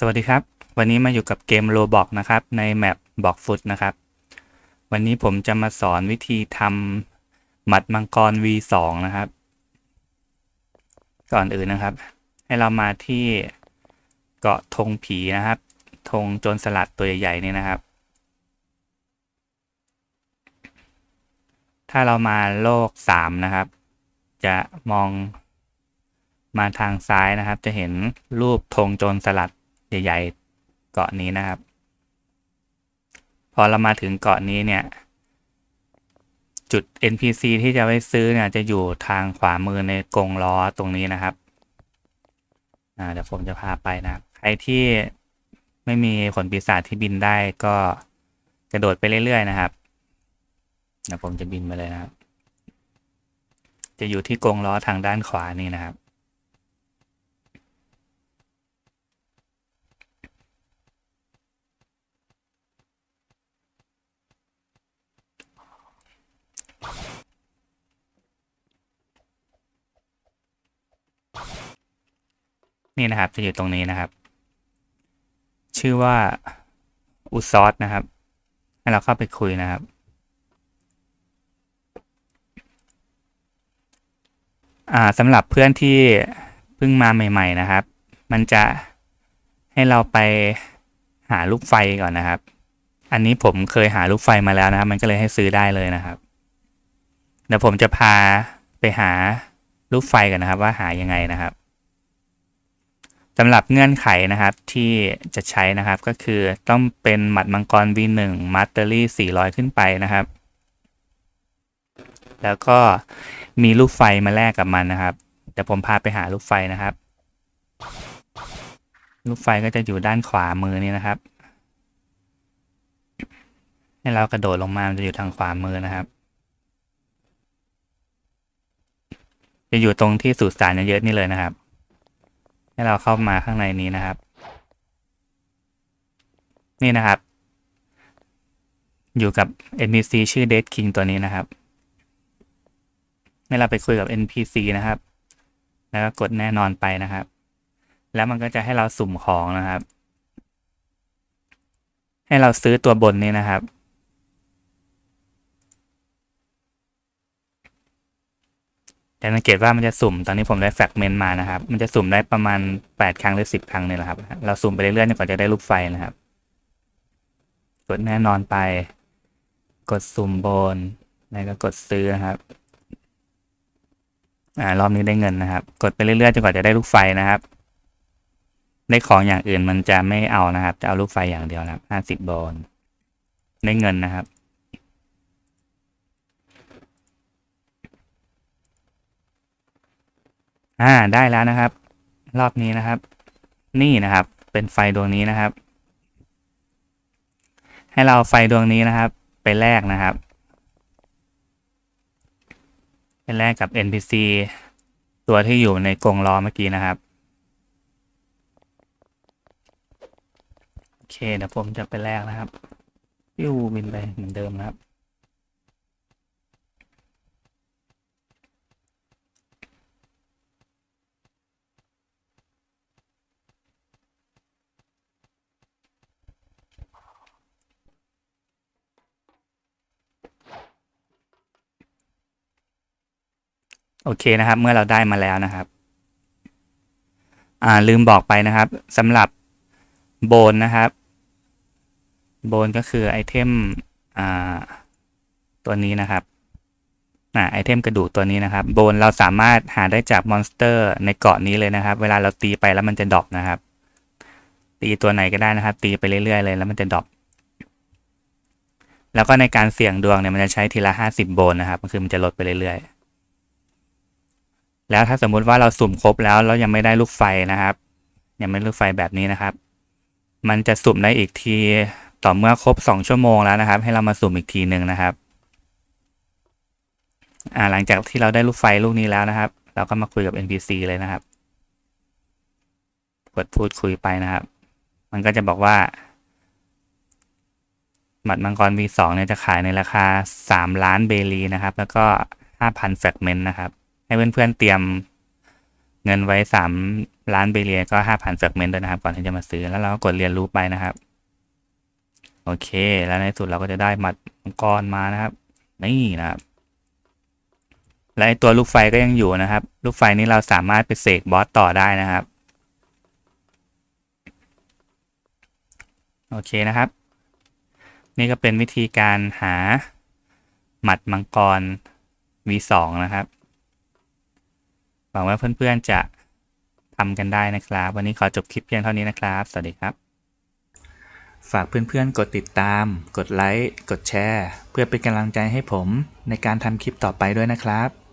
สวัสดีครับ วันนี้มาอยู่กับเกม Roblox นะครับ ในแมปบอกฟุตนะครับ วันนี้ผมจะมาสอนวิธีทำหมัดมังกร V2 นะครับ ก่อนอื่นนะครับ ให้เรามาที่เกาะธงผีนะครับธงโจรสลัดตัวใหญ่ๆนี่นะครับ ถ้าเรามาโลก 3 นะครับ จะมองมาทางซ้ายนะครับ จะเห็นรูปธงโจรสลัด ใหญ่ๆเกาะนี้นะครับ พอเรามาถึงเกาะนี้เนี่ย จุด NPC ที่จะไปซื้อเนี่ยจะอยู่ทางขวามือในกรงล้อตรงนี้นะครับเดี๋ยวผมจะพาไปนะใครที่ไม่มีผลปีศาจที่บินได้ก็กระโดดไปเรื่อยๆนะครับเดี๋ยวผมจะบินไปเลยนะครับ จะอยู่ที่กรงล้อทางด้านขวานี่นะครับ นี่นะครับ จะอยู่ตรงนี้นะครับ ชื่อว่าอุซอสนะครับ ให้เราเข้าไปคุยนะครับ อ่าสำหรับเพื่อนที่เพิ่งมาใหม่ ๆนะครับ มันจะให้เราไปหาลูกไฟก่อนนะครับ อันนี้ผมเคยหาลูกไฟมาแล้วนะครับ มันก็เลยให้ซื้อได้เลยนะครับเดี๋ยวผมจะพาไปหาลูกไฟก่อนนะครับ ว่าหายังไงนะครับ สำหรับเงื่อนไขนะครับที่จะใช้นะครับก็คือต้องเป็นหมัดมังกร V1 Mastery 400 ขึ้นไปนะครับ แล้วก็มีลูกไฟมาแลกกับมันนะครับเดี๋ยวผมพาไปหาลูกไฟนะครับ ลูกไฟก็จะอยู่ด้านขวามือนี่นะครับ ให้เรากระโดดลงมามันจะอยู่ทางขวามือนะครับ จะอยู่ตรงที่สุสานเยอะๆนี่เลยนะครับ ให้เราเข้ามาข้างในนี้นะครับ นี่นะครับ อยู่กับ NPC ชื่อ Dead King ตัวนี้นะครับ ให้เราไปคุยกับ NPC นะครับ แล้วก็กดแน่นอนไปนะครับ แล้วมันก็จะให้เราสุ่มของนะครับ ให้เราซื้อตัวบนนี้นะครับ แต่สังเกตว่ามันจะสุ่มตอนนี้ผมได้แฟกเมนต์มานะครับ มันจะสุ่มได้ประมาณ 8 ครั้งหรือ 10 ครั้งเนี่ยแหละครับ เราสุ่มไปเรื่อยๆจนกว่าจะได้ลูกไฟนะครับ กดแน่นอนไป กดสุ่มบนแล้วก็กดซื้อนะครับอ่ารอบนี้ได้เงินนะครับ กดไปเรื่อยๆจนกว่าจะได้ลูกไฟนะครับ ได้ของอย่างอื่นมันจะไม่เอานะครับ จะเอาลูกไฟอย่างเดียวนะครับห้าสิบบอลได้เงินนะครับ อ่าได้แล้วนะครับ รอบนี้นะครับ นี่นะครับ เป็นไฟดวงนี้นะครับ ให้เราไฟดวงนี้นะครับ ไปแลกนะครับ ไปแลกกับ NPC ตัวที่อยู่ในกรงล้อเมื่อกี้นะครับโอเคเดี๋ยวผมจะไปแลกนะครับ พิวบินไปเหมือนเดิมนะครับ โอเคนะครับ เมื่อเราได้มาแล้วนะครับ อ่าลืมบอกไปนะครับสำหรับโบนนะครับ โบนก็คือไอเทมอ่าตัวนี้นะครับอ่าไอเทมกระดูกตัวนี้นะครับ โบนเราสามารถหาได้จากมอนสเตอร์ในเกาะนี้เลยนะครับ เวลาเราตีไปแล้วมันจะดรอปนะครับ ตีตัวไหนก็ได้นะครับ ตีไปเรื่อยๆเลยแล้วมันจะดรอปแล้วก็ในการเสี่ยงดวงเนี่ยมันจะใช้ทีละห้าสิบโบนนะครับก็คือมันจะลดไปเรื่อยๆ แล้วถ้าสมมุติว่าเราสุ่มครบแล้วแล้วยังไม่ได้ลูกไฟนะครับ ยังไม่ลูกไฟแบบนี้นะครับ มันจะสุ่มได้อีกทีต่อเมื่อครบสองชั่วโมงแล้วนะครับ ให้เรามาสุ่มอีกทีหนึ่งนะครับอ่าหลังจากที่เราได้ลูกไฟลูกนี้แล้วนะครับ เราก็มาคุยกับ NPC เลยนะครับ กดพูดคุยไปนะครับ มันก็จะบอกว่าหมัดมังกร V2 เนี่ยจะขายในราคา 3 ล้านเบลีนะครับ แล้วก็ 5,000แฟกเมนต์นะครับ ให้เพื่อนๆเตรียมเงินไว้สามล้านเบเรียก็ห้าพันเฟกเมนต์ด้วยนะครับ ก่อนที่จะมาซื้อแล้วเราก็กดเรียนรู้ไปนะครับ โอเค แล้วในสุดเราก็จะได้หมัดมังกรมานะครับ นี่นะครับ และไอตัวลูกไฟก็ยังอยู่นะครับ ลูกไฟนี้เราสามารถไปเสกบอสต่อได้นะครับ โอเคนะครับ นี่ก็เป็นวิธีการหาหมัดมังกร V2 นะครับ วังว่าเพื่อนๆจะทำกันได้นะครับ วันนี้ขอจบคลิปเพียงเท่านี้นะครับ สวัสดีครับ ฝากเพื่อนๆ กดติดตาม กดไลค์ กดแชร์ เพื่อเป็นกำลังใจให้ผมในการทำคลิปต่อไปด้วยนะครับ